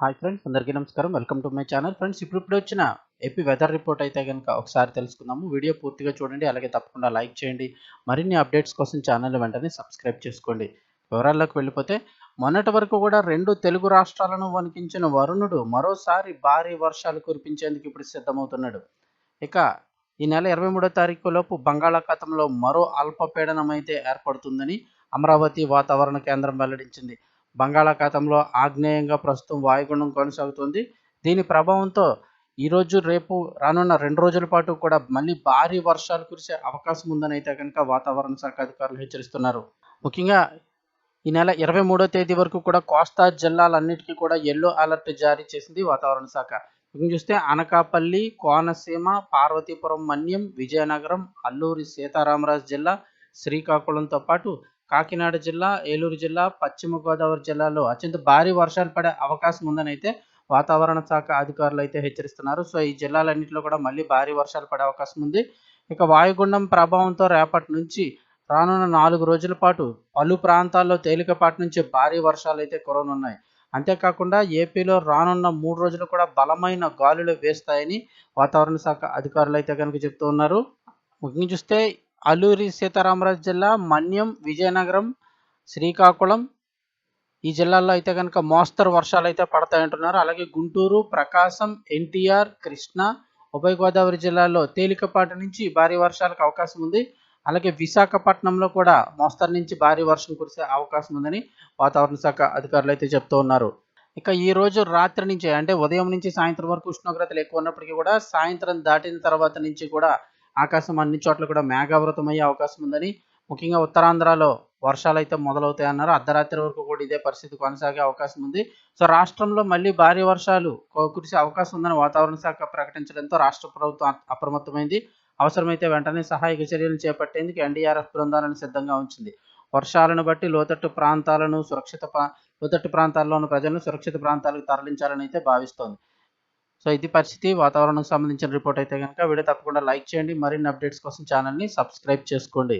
Hi friends అందరికీ నమస్కారం. Welcome to my channel friends ఇప్పుడు ఇప్పుడు వచ్చిన ఏపీ వెదర్ రిపోర్ట్ అయితే కనుక ఒకసారి తెలుసుకుందాము. వీడియో పూర్తిగా చూడండి అలాగే తప్పకుండా లైక్ చేయండి. మరిన్ని అప్డేట్స్ కోసం ఛానల్ వెంటనే సబ్స్క్రైబ్ చేసుకోండి. వివరాల్లోకి వెళ్ళిపోతే మొన్నటి వరకు కూడా రెండు తెలుగు రాష్ట్రాలను వణికించిన వరుణుడు మరోసారి భారీ వర్షాలు కురిపించేందుకు ఇప్పుడు సిద్ధమవుతున్నాడు. ఇక ఈ నెల ఇరవై మూడో తారీఖు లోపు బంగాళాఖాతంలో మరో అల్పపీడనం అయితే ఏర్పడుతుందని అమరావతి వాతావరణ కేంద్రం వెల్లడించింది. బంగాళాఖాతంలో ఆగ్నేయంగా ప్రస్తుతం వాయుగుండం కొనసాగుతుంది. దీని ప్రభావంతో ఈరోజు రేపు రానున్న రెండు రోజుల పాటు కూడా మళ్ళీ భారీ వర్షాలు కురిసే అవకాశం ఉందని అయితే కనుక వాతావరణ శాఖ అధికారులు హెచ్చరిస్తున్నారు. ముఖ్యంగా ఈ నెల ఇరవై మూడో తేదీ వరకు కూడా కోస్తా జిల్లాలన్నిటికీ కూడా ఎల్లో అలర్ట్ జారీ చేసింది వాతావరణ శాఖ. ముఖ్యంగా చూస్తే అనకాపల్లి కోనసీమ పార్వతీపురం మన్యం విజయనగరం అల్లూరి సీతారామరాజు జిల్లా శ్రీకాకుళంతో పాటు కాకినాడ జిల్లా ఏలూరు జిల్లా పశ్చిమ గోదావరి జిల్లాలో అత్యంత భారీ వర్షాలు పడే అవకాశం ఉందని అయితే వాతావరణ శాఖ అధికారులు అయితే హెచ్చరిస్తున్నారు. సో ఈ జిల్లాలన్నింటిలో కూడా మళ్ళీ భారీ వర్షాలు పడే అవకాశం ఉంది. ఇక వాయుగుండం ప్రభావంతో రేపటి నుంచి రానున్న నాలుగు రోజుల పాటు పలు ప్రాంతాల్లో తేలికపాటి నుంచి భారీ వర్షాలు అయితే కురవనున్నాయి అంతేకాకుండా ఏపీలో రానున్న మూడు రోజులు కూడా బలమైన గాలులు వేస్తాయని వాతావరణ శాఖ అధికారులు అయితే కనుక చెప్తూ ఉన్నారు. ముఖ్యం చూస్తే అల్లూరి సీతారామరాజు జిల్లా మన్యం విజయనగరం శ్రీకాకుళం. ఈ జిల్లాల్లో అయితే కనుక మోస్తరు వర్షాలు అయితే పడతాయంటున్నారు అలాగే గుంటూరు ప్రకాశం ఎన్టీఆర్ కృష్ణా ఉభయ గోదావరి జిల్లాల్లో తేలికపాటి నుంచి భారీ వర్షాలకు అవకాశం ఉంది. అలాగే విశాఖపట్నంలో కూడా మోస్తరు నుంచి భారీ వర్షం కురిసే అవకాశం ఉందని వాతావరణ శాఖ అధికారులు అయితే చెప్తూ ఉన్నారు. ఇక ఈ రోజు రాత్రి నుంచి అంటే ఉదయం నుంచి సాయంత్రం వరకు ఉష్ణోగ్రతలు ఎక్కువ ఉన్నప్పటికీ కూడా సాయంత్రం దాటిన తర్వాత నుంచి కూడా ఆకాశం అన్ని చోట్ల కూడా మేఘావృతమయ్యే అవకాశం ఉందని ముఖ్యంగా ఉత్తరాంధ్రలో వర్షాలు అయితే మొదలవుతాయి అన్నారు అర్ధరాత్రి వరకు కూడా ఇదే పరిస్థితి కొనసాగే అవకాశం ఉంది. సో రాష్ట్రంలో మళ్ళీ భారీ వర్షాలు కురిసే అవకాశం ఉందని వాతావరణ శాఖ ప్రకటించడంతో రాష్ట్ర ప్రభుత్వం అప్రమత్తమైంది. అవసరమైతే వెంటనే సహాయక చర్యలు చేపట్టేందుకు ఎన్డీఆర్ఎఫ్ బృందాలను సిద్ధంగా ఉంచింది. వర్షాలను బట్టి లోతట్టు ప్రాంతాలను సురక్షిత లోతట్టు ప్రాంతాల్లో ఉన్న ప్రజలను సురక్షిత ప్రాంతాలకు తరలించాలని అయితే భావిస్తోంది. సో ఇది పరిస్థితి. వాతావరణం సంబంధించిన రిపోర్ట్ అయితే కనుక వీడియో తప్పకుండా లైక్ చేయండి. మరిన్ని అప్డేట్స్ కోసం ఛానల్ని సబ్స్క్రైబ్ చేసుకోండి.